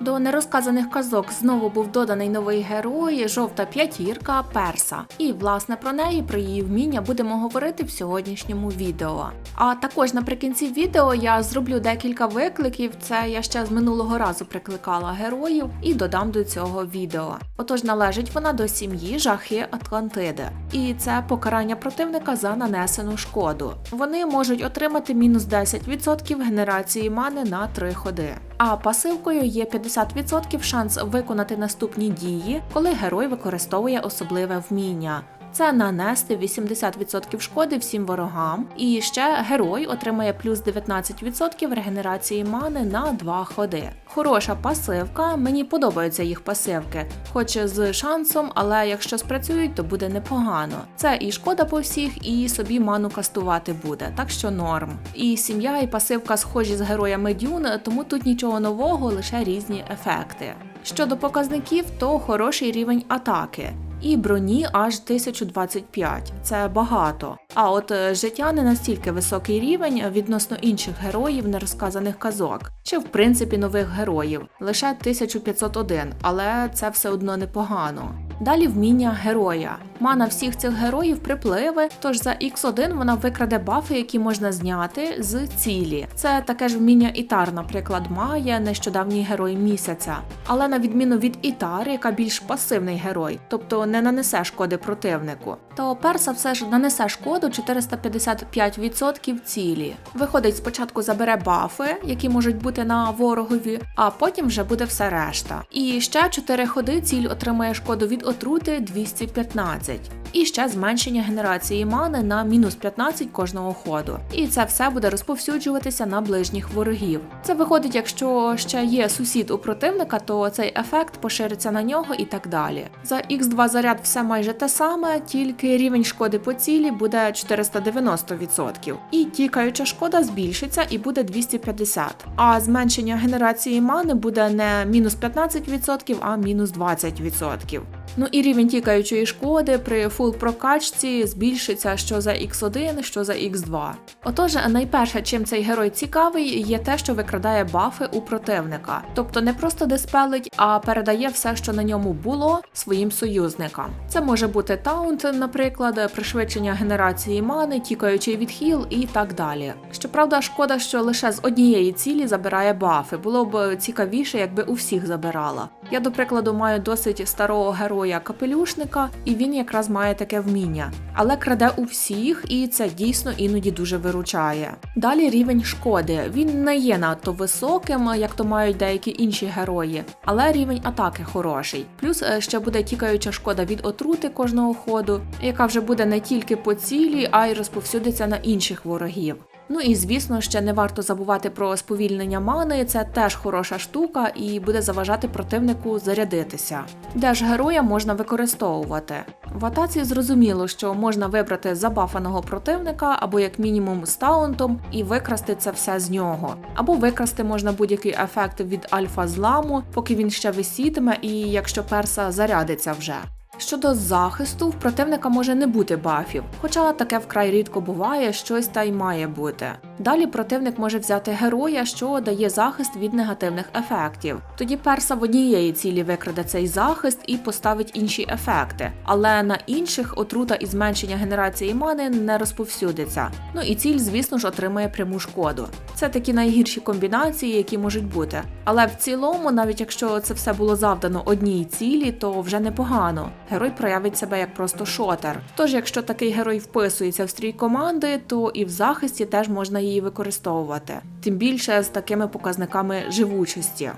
До нерозказаних казок знову був доданий новий герой, жовта п'ятірка Перса. І власне про неї, про її вміння будемо говорити в сьогоднішньому відео. А також наприкінці відео я зроблю декілька викликів. Це я ще з минулого разу прикликала героїв і додам до цього відео. Отож, належить вона до сім'ї жахи Атлантиди, і це покарання противника за нанесену шкоду. Вони можуть отримати мінус 10% генерації мани на 3 ходи. А пасивкою є 50% шанс виконати наступні дії, коли герой використовує особливе вміння. Це нанести 80% шкоди всім ворогам, і ще герой отримає плюс 19% регенерації мани на 2 ходи. Хороша пасивка, мені подобаються їх пасивки, хоч з шансом, але якщо спрацюють, то буде непогано. Це і шкода по всіх, і собі ману кастувати буде, так що норм. І сім'я, і пасивка схожі з героями Дюн, тому тут нічого нового, лише різні ефекти. Щодо показників, то хороший рівень атаки. І броні аж 1025. Це багато. А от е, життя не настільки високий рівень відносно інших героїв нерозказаних казок, чи в принципі нових героїв лише 1501, але це все одно непогано. Далі вміння героя. Мана всіх цих героїв припливи, тож за X1 вона викраде бафи, які можна зняти з цілі. Це таке ж вміння Ітар, наприклад, має нещодавній герой місяця. Але на відміну від Ітар, яка більш пасивний герой, тобто не нанесе шкоди противнику, то перса все ж нанесе шкоду 455% цілі. Виходить, спочатку забере бафи, які можуть бути на ворогові, а потім вже буде все решта. І ще 4 ходи ціль отримає шкоду від отрути 215. І ще зменшення генерації мани на мінус 15 кожного ходу. І це все буде розповсюджуватися на ближніх ворогів. Це виходить, якщо ще є сусід у противника, то цей ефект пошириться на нього і так далі. За Х2 заряд все майже те саме, тільки рівень шкоди по цілі буде 490%. І тікаюча шкода збільшиться і буде 250. А зменшення генерації мани буде не мінус 15%, а мінус 20%. Ну і рівень тікаючої шкоди при фул прокачці збільшиться що за X1, що за X2. Отож, найперше, чим цей герой цікавий, є те, що викрадає бафи у противника, тобто не просто диспелить, а передає все, що на ньому було, своїм союзникам. Це може бути таунт, наприклад, пришвидшення генерації мани, тікаючий відхіл і так далі. Щоправда, шкода, що лише з однієї цілі забирає бафи. Було б цікавіше, якби у всіх забирала. Я, до прикладу, маю досить старого героя капелюшника, і він якраз має таке вміння, але краде у всіх, і це дійсно іноді дуже виручає. Далі рівень шкоди. Він не є надто високим, як то мають деякі інші герої, але рівень атаки хороший. Плюс е, ще буде тікаюча шкода від отрути кожного ходу, яка вже буде не тільки по цілі, а й розповсюдиться на інших ворогів. Ну і звісно, ще не варто забувати про сповільнення мани. Це теж хороша штука і буде заважати противнику зарядитися. Де ж героя можна використовувати? В атаці зрозуміло, що можна вибрати забафаного противника або як мінімум з таунтом і викрасти це все з нього. Або викрасти можна будь-який ефект від альфа зламу, поки він ще висітиме, і якщо перса зарядиться вже. Щодо захисту, в противника може не бути бафів, хоча таке вкрай рідко буває, щось та й має бути. Далі противник може взяти героя, що дає захист від негативних ефектів. Тоді перса в однієї цілі викраде цей захист і поставить інші ефекти, але на інших отрута і зменшення генерації мани не розповсюдиться. Ну і ціль, звісно ж, отримає пряму шкоду. Це такі найгірші комбінації, які можуть бути. Але в цілому, навіть якщо це все було завдано одній цілі, то вже непогано. Герой проявить себе як просто шотер. Тож, якщо такий герой вписується в стрій команди, то і в захисті теж можна її використовувати, тим більше з такими показниками живучості.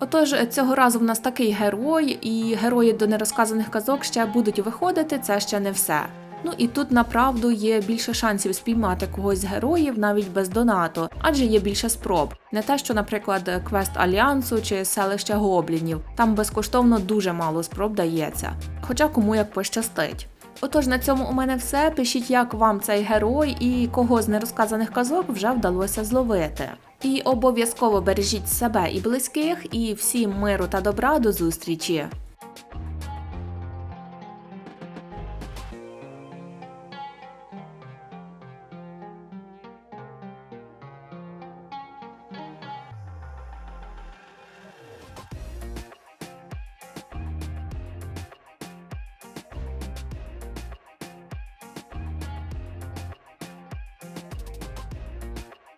Отож, цього разу в нас такий герой, і герої до нерозказаних казок ще будуть виходити, це ще не все. Ну і тут направду є більше шансів спіймати когось з героїв навіть без донату, адже є більше спроб. Не те, що, наприклад, квест альянсу чи селище гоблінів. Там безкоштовно дуже мало спроб дається, хоча кому як пощастить. Отож, на цьому у мене все. Пишіть, як вам цей герой і кого з нерозказаних казок вже вдалося зловити. І обов'язково бережіть себе і близьких, і всім миру та добра до зустрічі!